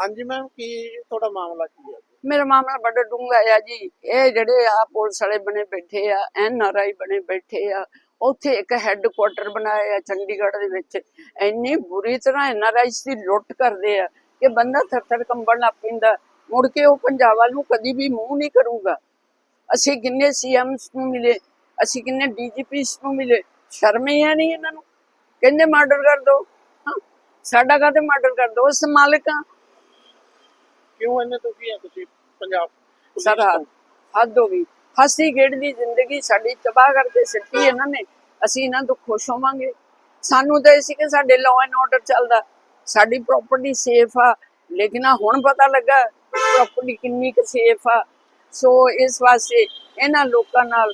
ਹਾਂਜੀ ਮੈਮ ਕੀ ਤੁਹਾਡਾ ਮਾਮਲਾ ਕੀ ਹੈ? ਮੇਰਾ ਮਾਮਲਾ ਬੜਾ ਡੂੰਘਾ ਆ ਜੀ। ਇਹ ਜਿਹੜੇ ਆ ਪੁਲਿਸ ਵਾਲੇ ਬਣੇ ਬੈਠੇ ਆ, ਐਨ ਆਰ ਆਈ ਬਣੇ ਬੈਠੇ ਆ, ਉੱਥੇ ਇੱਕ ਹੈੱਡਕੁਆਟਰ ਬਣਾਇਆ ਚੰਡੀਗੜ੍ਹ ਦੇ ਵਿੱਚ। ਇੰਨੀ ਬੁਰੀ ਤਰ੍ਹਾਂ ਐਨ ਆਰ ਆਈ ਦੀ ਲੁੱਟ ਕਰਦੇ ਆ ਕਿ ਬੰਦਾ ਥਰ-ਥਰ ਕੰਬਣ ਲੱਗ ਪੈਂਦਾ। ਮੁੜ ਕੇ ਉਹ ਪੰਜਾਬ ਵੱਲ ਨੂੰ ਕਦੀ ਵੀ ਮੂੰਹ ਨਹੀਂ ਕਰੂਗਾ। ਅਸੀਂ ਕਿੰਨੇ ਸੀਐਮਸ ਨੂੰ ਮਿਲੇ, ਅਸੀਂ ਕਿੰਨੇ ਡੀਜੀਪੀਸ ਨੂੰ ਮਿਲੇ, ਸ਼ਰਮ ਹੀ ਹੈ ਨਹੀਂ ਇਹਨਾਂ ਨੂੰ। ਕਹਿੰਦੇ ਮਰਡਰ ਕਰ ਦੋ। ਸਾਡਾ ਕਾਤੇ ਮਰਡਰ ਕਰ ਦੋ ਉਸ ਮਾਲਕ ਆ। ਕਿਉਂ ਇੰਨੇ ਦੁਖੀ ਆ ਤੁਸੀਂ ਪੰਜਾਬ ਪੁਲਿਸ ਤੋਂ? ਹੱਦ ਹੋ ਗਈ। ਹੱਸੀ ਖੇਡਦੀ ਜ਼ਿੰਦਗੀ ਸਾਡੀ ਤਬਾਹ ਕਰਕੇ ਸਿੱਟੀ ਇਹਨਾਂ ਨੇ। ਅਸੀਂ ਇਹਨਾਂ ਤੋਂ ਖੁਸ਼ ਹੋਵਾਂਗੇ। ਸਾਨੂੰ ਤਾਂ ਇਹ ਸੀ ਕਿ ਸਾਡੇ ਲਾਅ ਐਂਡ ਆਰਡਰ ਚੱਲਦਾ। ਸਾਡੀ ਪ੍ਰਾਪਰਟੀ ਸੇਫ ਆ। ਲੇਕਿਨ ਆ ਹੁਣ ਪਤਾ ਲੱਗਾ ਪ੍ਰਾਪਰਟੀ ਕਿੰਨੀ ਕੁ ਸੇਫ ਆ। ਸੋ ਇਸ ਵਾਸਤੇ ਇਹਨਾਂ ਲੋਕਾਂ ਨਾਲ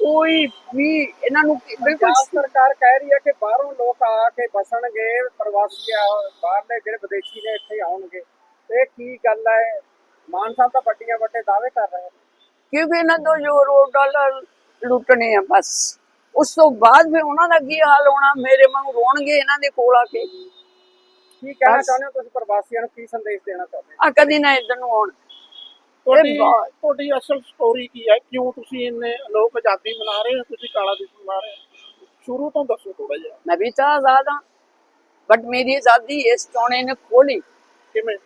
ਕੋਈ ਵੀ ਇਹਨਾਂ ਨੂੰ ਬਿਲਕੁਲ ਸਰਕਾਰ ਕਹਿ ਰਹੀ ਹੈ ਕਿ ਬਾਹਰੋਂ ਲੋਕ ਆ ਕੇ ਬਸਣਗੇ ਪ੍ਰਵਾਸੀ ਆ ਬਾਹਰਲੇ ਜਿਹੜੇ ਵਿਦੇਸ਼ੀ ਨੇ ਇੱਥੇ ਆਉਣਗੇ। ਇਹ ਕੀ ਗੱਲ ਹੈ? ਮਾਨ ਸਾਹਿਬ ਤਾਂ ਵੱਡੀਆਂ ਵੱਡੇ ਦਾਅਵੇ ਕਰ ਰਹੇ ਨੇ। ਕਿਉਂਕਿ ਇਹਨਾਂ ਤੋਂ ਜੋ ਰੋਡ ਡਾਲਰ ਲੁੱਟਣੇ ਆ ਬਸ। ਉਸ ਤੋਂ ਬਾਅਦ ਫਿਰ ਉਹਨਾਂ ਦਾ ਕੀ ਹਾਲ ਹੋਣਾ? ਮੇਰੇ ਵਾਂਗ ਰੋਣਗੇ ਇਹਨਾਂ ਦੇ ਕੋਲ ਆ ਕੇ। ਕੀ ਕਹਿਣਾ। ਚਾਹੁੰਦੇ ਹੋ ਤੁਸੀਂ ਪ੍ਰਵਾਸੀਆਂ ਨੂੰ? ਕੀ ਸੰਦੇਸ਼ ਦੇਣਾ ਚਾਹੁੰਦੇ ਆ ਕਦੀ ਨਾ ਇਧਰ ਨੂੰ ਆਉਣ। ਤੁਹਾਡੀ ਬਹੁਤ- ਤੁਹਾਡੀ ਅਸਲ ਸਟੋਰੀ ਕੀ ਹੈ ਕਿਉਂ ਤੁਸੀਂ ਇੰਨੇ ਲੋਕ ਆਜ਼ਾਦੀ ਮਨਾ ਰਹੇ ਹੋ ਤੁਸੀਂ ਕਾਲਾ ਦਿਵਸ ਮਨਾ ਰਹੇ ਹੋ ਸ਼ੁਰੂ ਤੋਂ ਦੱਸੋ ਥੋੜਾ ਜਿਹਾ मैं भी था आजाद हाँ बट मेरी आजादी इस टोने ने खोली ਕਿਵੇਂ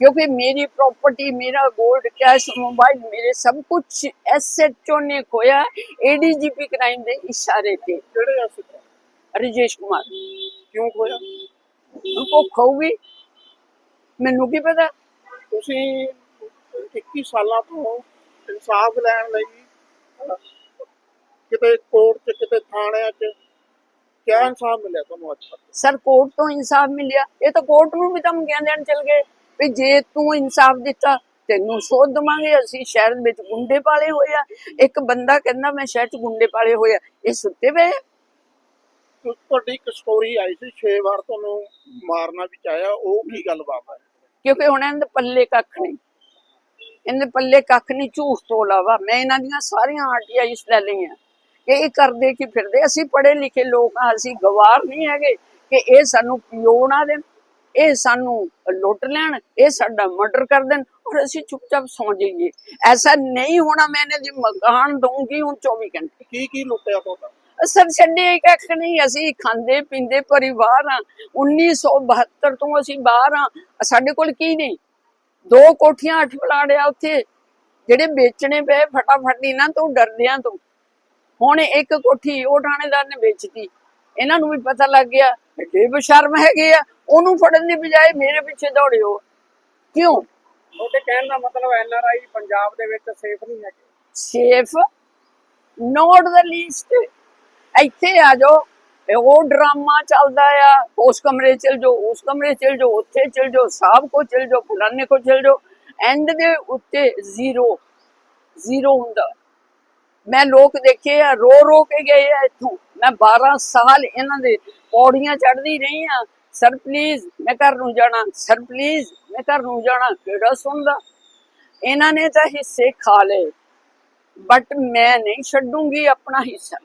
क्योंकि मेरी प्रॉपर्टी मेरा गोल्ड कैश मोबाइल मेरे सब कुछ एस ने खोया एडीजीपी क्राइम के इशारे थे ਕਿਹੜੇ ਅਸਲ राजेश कुमार ਕਿਉਂ ਖੋਇਆ उनको खोगी मैनू की पता ਤੁਸੀਂ 21 ਸਾਲਾਂ ਤੋਂ ਇਨਸਾਫ ਲੈਣ ਲਈ ਕਿਤੇ ਕੋਰਟ 'ਚ ਕਿਤੇ ਥਾਣਿਆਂ 'ਚ ਕਿਆ ਇਨਸਾਫ ਮਿਲਿਆ ਤੁਹਾਨੂੰ ਅੱਜ ਤੱਕ? ਸਰ ਕੋਰਟ ਤੋਂ ਇਨਸਾਫ ਮਿਲਿਆ। ਇਹ ਤਾਂ ਕੋਰਟ ਨੂੰ ਵੀ ਧਮਕੀਆਂ ਦੇਣ ਚਲ ਗਏ ਵੀ ਜੇ ਤੂੰ ਇਨਸਾਫ ਦਿੱਤਾ ਤੈਨੂੰ ਸੋਧ ਦਵਾਂਗੇ। ਅਸੀਂ ਸ਼ਹਿਰ ਵਿੱਚ ਗੁੰਡੇ ਪਾਲੇ ਹੋਏ ਆ। ਇੱਕ ਬੰਦਾ ਕਹਿੰਦਾ ਮੈਂ ਸ਼ਹਿਰ 'ਚ ਗੁੰਡੇ ਪਾਲੇ ਹੋਏ ਆ। ਇਹ ਸੁੱਤੇ ਪਏ ਤੁਹਾਡੀ ਇੱਕ ਸਟੋਰੀ ਆਈ ਸੀ 6 ਵਾਰ ਤੁਹਾਨੂੰ ਮਾਰਨਾ ਵੀ ਚਾਹਿਆ। ਉਹ ਕੀ ਗੱਲਬਾਤ ਹੈ? ਕਿਉਂਕਿ ਹੁਣ ਇਹਨਾਂ ਦੇ ਪੱਲੇ ਕੱਖ ਨਹੀਂ। ਇਹਨਾਂ ਪੱਲੇ ਕੱਖ ਨਹੀਂ ਝੂਠ ਤੋਂ ਇਲਾਵਾ ਮੈਂ ਇਹਨਾਂ ਦੀਆਂ ਸਾਰੀਆਂ ਆਰਟੀਆਈਸ ਲੈ ਲਈਆਂ। ਕਿ ਇਹ ਕਰਦੇ ਕੀ ਫਿਰਦੇ? ਅਸੀਂ ਪੜ੍ਹੇ ਲਿਖੇ ਲੋਕ ਆ ਅਸੀਂ ਗਵਾਰ ਨਹੀਂ ਹੈਗੇ ਕਿ ਇਹ ਸਾਨੂੰ ਪਿਓ ਨਾ ਦੇਣ ਇਹ ਸਾਨੂੰ ਲੁੱਟ ਲੈਣ ਇਹ ਸਾਡਾ ਮਰਡਰ ਕਰ ਦੇਣ ਔਰ ਅਸੀਂ ਚੁੱਪਚਾਪ ਸੌਂ ਜਾਈਏ। ਐਸਾ ਨਹੀਂ ਹੋਣਾ ਮੈਂ ਇਹਨਾਂ ਦੀ ਮਕਾਨ ਦਊਂਗੀ ਹੁਣ 24 ਘੰਟੇ। ਕੀ ਕੀ ਲੁੱਟਿਆ ਤੁਹਾਡਾ? ਅਸਰ ਛੱਡੇ ਕੱਖ ਨਹੀਂ ਅਸੀਂ ਖਾਂਦੇ ਪੀਂਦੇ ਪਰਿਵਾਰ ਆ 1972 ਤੋਂ ਅਸੀਂ ਬਾਹਰ ਆ ਸਾਡੇ ਕੋਲ ਕੀ ਨਹੀਂ? ਦੋ ਕੋਠੀਆਂ ਅੱਠ ਪਲਾੜਿਆ ਉੱਥੇ। ਜਿਹੜੇ ਵੇਚਣੇ ਪਏ ਫਟਾਫਟ ਇਹਨਾਂ ਤੋਂ ਡਰਦਿਆਂ ਤੋਂ। ਹੁਣ ਇੱਕ ਕੋਠੀ ਉਹ ਥਾਣੇਦਾਰ ਨੇ ਵੇਚਤੀ। ਇਹਨਾਂ ਨੂੰ ਵੀ ਪਤਾ ਲੱਗ ਗਿਆ ਏਡੇ ਬਸ਼ਰਮ ਹੈਗੇ ਆ। ਉਹਨੂੰ ਫੜਨ ਦੀ ਬਜਾਏ ਮੇਰੇ ਪਿੱਛੇ ਦੌੜਿਓ। ਕਿਉਂ? ਤੁਹਾਡੇ ਕਹਿਣ ਦਾ ਮਤਲਬ ਐਨ ਆਰ ਆਈ ਪੰਜਾਬ ਦੇ ਵਿੱਚ ਸੇਫ ਨਹੀਂ ਹੈਗੇ। Safe not the list. ਇੱਥੇ ਆ ਜਾਓ। ਉਹ ਡਰਾਮਾ ਚੱਲਦਾ ਆ, ਉਸ ਕਮਰੇ ਚਲ ਜਾਓ, ਉਸ ਕਮਰੇ ਚਲ ਜਾਓ, ਉੱਥੇ ਚਲ ਜਾਓ ਸਾਹਿਬ ਕੋ ਚਲ ਜਾਓ, ਫਲਾਣੇ ਕੋ ਚਲ ਜਾਓ ਐਂਡ ਦੇ ਉੱਤੇ ਜ਼ੀਰੋ ਜ਼ੀਰੋ ਹੁੰਦਾ। ਮੈਂ ਲੋਕ ਦੇਖੇ ਆ, ਰੋ ਰੋ ਕੇ ਗਏ ਆ ਇੱਥੋਂ। ਮੈਂ 12 ਸਾਲ ਇਹਨਾਂ ਦੇ ਪੌੜੀਆਂ ਚੜਦੀ ਰਹੀ ਆ। ਸਰ ਪਲੀਜ਼ ਮੈਂ ਘਰ ਨੂੰ ਜਾਣਾ। ਸਰ ਪਲੀਜ਼ ਮੈਂ ਘਰ ਨੂੰ ਜਾਣਾ। ਕਿਹੜਾ ਸੁਣਦਾ? ਇਹਨਾਂ ਨੇ ਤਾਂ ਹਿੱਸੇ ਖਾ ਲਏ। ਬਟ ਮੈਂ ਨਹੀਂ ਛੱਡੂੰਗੀ ਆਪਣਾ ਹਿੱਸਾ।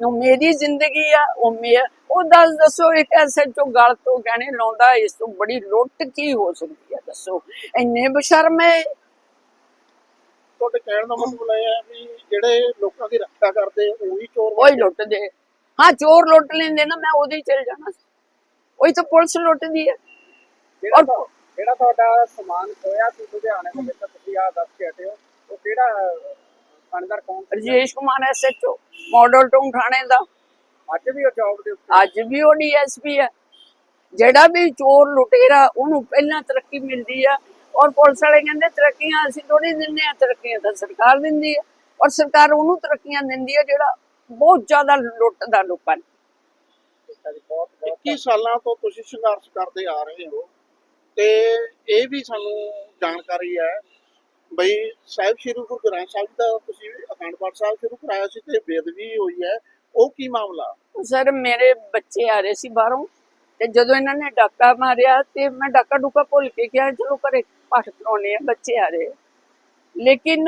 ਉਹ ਮੇਰੀ ਜ਼ਿੰਦਗੀ ਆ ਉਹ ਮੇਰਾ ਉਹ ਦੱਸ ਦੱਸੋ ਇੱਕ ਐਸੇ ਚੋਂ ਗਲ ਤੋਂ ਗਹਿਣੇ ਲਾਉਂਦਾ ਇਸ ਤੋਂ ਬੜੀ ਲੁੱਟ ਕੀ ਹੋ ਸਕਦੀ ਹੈ ਦੱਸੋ। ਇੰਨੇ ਬਸ਼ਰਮ ਹੈ। ਤੁਹਾਡੇ ਕਹਿਣ ਦਾ ਮਤਲਬ ਇਹ ਹੈ ਵੀ ਜਿਹੜੇ ਲੋਕਾਂ ਦੀ ਰੱਖਿਆ ਕਰਦੇ ਉਹੀ ਚੋਰ ਉਹੀ ਲੁੱਟਦੇ। ਹਾਂ ਚੋਰ ਲੁੱਟ ਲੈਂਦੇ ਨਾ ਮੈਂ ਉਹਦੇ ਹੀ ਚਲ ਜਾਣਾ। ਉਹੀ ਤਾਂ ਪੁਲਿਸ ਲੁੱਟਦੀ ਹੈ ਜਿਹੜਾ ਤੁਹਾ- ਜਿਹੜਾ ਤੁਹਾਡਾ ਸਮਾਨ ਖੋਇਆ ਸੀ ਲੁਧਿਆਣੇ ਦੇ ਵਿੱਚ ਤੁਸੀਂ ਆ ਦੱਸ ਕੇ ਹਟੇ ਹੋ ਉਹ ਕਿਹੜਾ ਥਾਣੇਦਾਰ ਕੌਣ Rajesh Kumar SHO Model Town ਥਾਣੇ ਦਾ। ਅੱਜ ਵੀ ਉਹ ਜੌਬ ਦੇ ਉੱਤੇ ਅੱਜ ਵੀ ਉਹ ਡੀਐਸਪੀ ਹੈ ਜਿਹੜਾ ਵੀ ਚੋਰ ਲੁਟੇਰਾ ਉਹਨੂੰ ਪਹਿਲਾਂ ਤਰੱਕੀ ਮਿਲਦੀ ਆ। ਔਰ ਪੁਲਿਸ ਵਾਲੇ ਕਹਿੰਦੇ ਤਰੱਕੀਆਂ ਅਸੀਂ ਥੋੜੀ ਦਿੰਦੇ ਆ ਤਰੱਕੀਆਂ ਤਾਂ ਸਰਕਾਰ ਦਿੰਦੀ ਹੈ ਔਰ ਸਰਕਾਰ ਉਹਨੂੰ ਤਰੱਕੀਆਂ ਦਿੰਦੀ ਹੈ ਜਿਹੜਾ ਬਹੁਤ ਜ਼ਿਆਦਾ ਲੁੱਟਦਾ ਲੋਕਾਂ ਨੂੰ। ਬਹੁਤ ਬਹੁਤ 21 ਸਾਲਾਂ ਤੋਂ ਤੁਸੀਂ ਸੰਘਰਸ਼ ਕਰਦੇ ਆ ਰਹੇ ਹੋ। ਤੇ ਇਹ ਵੀ ਸਾਨੂੰ ਜਾਣਕਾਰੀ ਹੈ ਬਈ ਸਾਹਿਬ ਸ਼੍ਰੀ ਗੁਰੂ ਗ੍ਰੰਥ ਸਾਹਿਬ ਦਾ ਤੁਸੀਂ ਅਖੰਡ ਪਾਠ ਸਾਹਿਬ ਸ਼ੁਰੂ ਕਰਾਇਆ ਸੀ ਤੇ ਬੇਦਬੀ ਹੋਈ ਹੈ। ਉਹ ਕੀ ਮਾਮਲਾ? ਸਰ, ਮੇਰੇ ਬੱਚੇ ਆ ਰਹੇ ਸੀ ਬਾਹਰੋਂ ਤੇ ਜਦੋਂ ਇਹਨਾਂ ਨੇ ਡਾਕਾ ਮਾਰਿਆ ਤੇ ਮੈਂ ਡਾਕਾ ਡੁਕਾ ਭੁੱਲ ਕੇ ਕਿਹਾ ਚਲੋ ਘਰੇ ਪਾਠ ਕਰਾਉਣੇ ਆ ਬੱਚੇ ਆ ਰਹੇ। ਲੇਕਿਨ